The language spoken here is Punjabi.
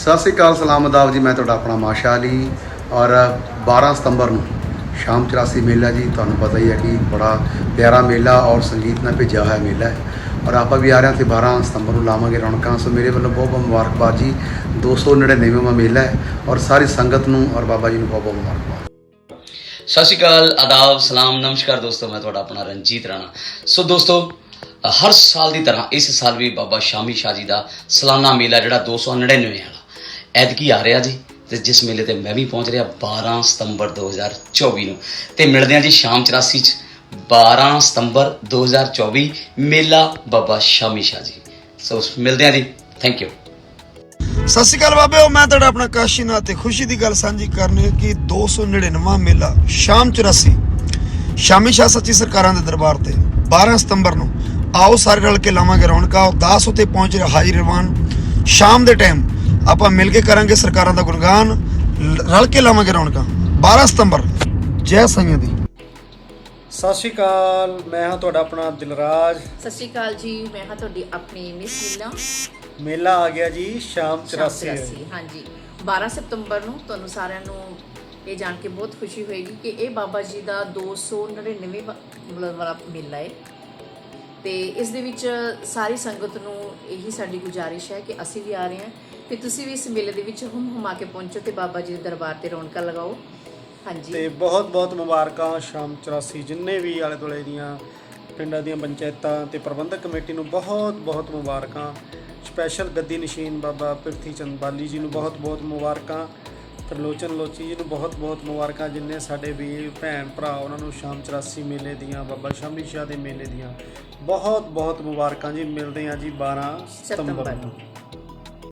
ਸਤਿ ਸ੍ਰੀ ਅਕਾਲ, ਸਲਾਮ ਅਦਾਬ ਜੀ, ਮੈਂ ਤੁਹਾਡਾ ਆਪਣਾ ਮਾਸ਼ਾ ਅਲੀ ਔਰ 12 ਸਤੰਬਰ ਨੂੰ ਸ਼ਾਮ 84 ਮੇਲਾ ਜੀ, ਤੁਹਾਨੂੰ ਪਤਾ ਹੀ ਹੈ ਕਿ ਬੜਾ ਪਿਆਰਾ ਮੇਲਾ ਔਰ ਸੰਗੀਤ ਨਾਲ ਭੇਜਿਆ ਹੋਇਆ ਮੇਲਾ ਹੈ ਔਰ ਆਪਾਂ ਵੀ ਆ ਰਹੇ ਹਾਂ ਤੇ 12 ਸਤੰਬਰ ਨੂੰ ਲਾਵਾਂਗੇ ਰੌਣਕਾਂ, ਸੋ ਮੇਰੇ ਵੱਲੋਂ ਬਹੁਤ ਬਹੁਤ ਮੁਬਾਰਕਬਾਦ ਜੀ 299ਵਾਂ ਮੇਲਾ ਹੈ ਔਰ ਸਾਰੀ ਸੰਗਤ ਨੂੰ ਔਰ ਬਾਬਾ ਜੀ ਨੂੰ ਬਹੁਤ ਬਹੁਤ ਮੁਬਾਰਕਬਾਦ। ਸਤਿ ਸ਼੍ਰੀ ਅਕਾਲ ਆਦਾਬ ਸਲਾਮ, ਨਮਸਕਾਰ ਦੋਸਤੋ, ਮੈਂ ਤੁਹਾਡਾ ਆਪਣਾ ਰਣਜੀਤ ਰਾਣਾ। ਸੋ ਦੋਸਤੋ, ਹਰ ਸਾਲ ਦੀ ਤਰ੍ਹਾਂ ਇਸ ਸਾਲ ਵੀ ਬਾਬਾ ਸ਼ਾਮੀ ਸ਼ਾਹ ਜੀ ਦਾ ਸਾਲਾਨਾ ਮੇਲਾ ਜਿਹੜਾ 299 ਵਾਲਾ ਐਤਕੀ ਆ ਰਿਹਾ ਜੀ ਤੇ ਜਿਸ ਮੇਲੇ ਤੇ ਮੈਂ ਵੀ ਪਹੁੰਚ ਰਿਹਾ 12 ਸਤੰਬਰ 2024 ਨੂੰ। ਤੇ ਮਿਲਦੇ ਹਾਂ ਜੀ ਸ਼ਾਮ 84 ਚ 12 ਸਤੰਬਰ 2024 ਮੇਲਾ ਬਾਬਾ ਸ਼ਾਮੀ ਸ਼ਾਹ ਜੀ। ਸੋ ਮਿਲਦੇ ਹਾਂ ਜੀ। ਥੈਂਕ ਯੂ ਸਤਿ ਸ਼੍ਰੀ ਅਕਾਲ ਬਾਬਿਓ, ਮੈਂ ਤੁਹਾਡਾ ਆਪਣਾ ਕਾਸ਼ੀਨਾਥ ਤੇ ਖੁਸ਼ੀ ਦੀ ਗੱਲ ਸਾਂਝੀ ਕਰਨੀ ਹੈ ਕਿ 299ਵਾਂ ਮੇਲਾ ਸ਼ਾਮ 84 ਸ਼ਾਮੀ ਸ਼ਾਹ ਸੱਚੀ ਸਰਕਾਰਾਂ ਦੇ ਦਰਬਾਰ ਤੇ 12 ਸਤੰਬਰ ਨੂੰ। ਆਓ ਸਾਰੇ ਰਲ ਕੇ ਲਾਵਾਂਗੇ ਰੌਣਕਾਂ ਉਦਾਸ ਉਤੇ ਪਹੁੰਚ ਰਿਹਾ ਹਾਜੀ ਰਵਾਨ। ਸ਼ਾਮ ਦੇ ਟਾਈਮ ਆਪਾਂ ਮਿਲ ਕੇ ਕਰਾਂਗੇ ਸਰਕਾਰਾਂ ਦਾ ਗੁਣਗਾਨ। ਰਲ ਕੇ ਲਾਵਾਂਗੇ ਰੌਣਕਾਂ। 12 ਸਤੰਬਰ। ਜੈ ਸੰਗਤ ਦੀ। ਸਤਿ ਸ਼੍ਰੀ ਅਕਾਲ ਮੈਂ ਹਾਂ ਤੁਹਾਡਾ ਆਪਣਾ ਦਿਲਰਾਜ। ਸਤਿ ਸ਼੍ਰੀ ਅਕਾਲ ਜੀ ਮੈਂ ਹਾਂ ਤੁਹਾਡੀ ਆਪਣੀ ਮਿਸ ਲੀਲਾ ਮੇਲਾ ਆ ਗਿਆ ਜੀ ਸ਼ਾਮ 84 84 ਹਾਂਜੀ। 12 ਸਤੰਬਰ ਨੂੰ ਤੁਹਾਨੂੰ ਸਾਰਿਆਂ ਨੂੰ ਇਹ ਜਾਣ ਕੇ ਬਹੁਤ ਖੁਸ਼ੀ ਹੋਏਗੀ ਕਿ ਇਹ ਬਾਬਾ ਜੀ ਦਾ 299 ਵਾ- ਮਤਲਬ ਵਾਲਾ ਮੇਲਾ ਹੈ। ਤੇ ਇਸ ਦੇ ਵਿੱਚ ਸਾਰੀ ਸੰਗਤ ਨੂੰ ਇਹੀ ਸਾਡੀ ਗੁਜ਼ਾਰਿਸ਼ ਹੈ ਕਿ ਅਸੀਂ ਵੀ ਆ ਰਹੇ ਹਾਂ ਤੇ ਤੁਸੀਂ ਵੀ ਇਸ ਮੇਲੇ ਦੇ ਵਿੱਚ ਹੁਮ ਹੁਮਾ ਕੇ ਪਹੁੰਚੋ ਤੇ ਬਾਬਾ ਜੀ ਦੇ ਦਰਬਾਰ ਤੇ ਰੌਣਕਾਂ ਲਗਾਓ। ਹਾਂਜੀ। ਤੇ ਬਹੁਤ ਬਹੁਤ ਮੁਬਾਰਕਾਂ ਸ਼ਾਮ 84 ਜਿੰਨੇ ਵੀ ਆਲੇ ਦੁਆਲੇ ਦੀਆਂ ਪਿੰਡਾਂ ਦੀਆਂ ਪੰਚਾਇਤਾਂ ਤੇ ਪ੍ਰਬੰਧਕ ਕਮੇਟੀ ਨੂੰ ਬਹੁਤ ਬਹੁਤ ਮੁਬਾਰਕਾਂ। ਸਪੈਸ਼ਲ ਗੱਦੀ ਨਸ਼ੀਨ ਬਾਬਾ ਪ੍ਰਿਥੀ ਚੰਦ ਬਾਲੀ ਜੀ ਨੂੰ ਬਹੁਤ ਬਹੁਤ ਮੁਬਾਰਕਾਂ। ਤਰਲੋਚਨ ਲੋਚੀ ਜੀ ਨੂੰ ਬਹੁਤ ਬਹੁਤ ਮੁਬਾਰਕਾਂ, ਜਿੰਨੇ ਸਾਡੇ ਵੀਰ, ਭੈਣ, ਭਰਾ ਉਹਨਾਂ ਨੂੰ ਸ਼ਾਮ 84 ਮੇਲੇ ਦੀਆਂ, ਬਾਬਾ ਸ਼ਾਮੀ ਸ਼ਾਹ ਦੇ ਮੇਲੇ ਦੀਆਂ ਬਹੁਤ ਬਹੁਤ ਮੁਬਾਰਕਾਂ ਜੀ। ਮਿਲਦੇ ਹਾਂ ਜੀ 12 ਸਤੰਬਰ ਨੂੰ।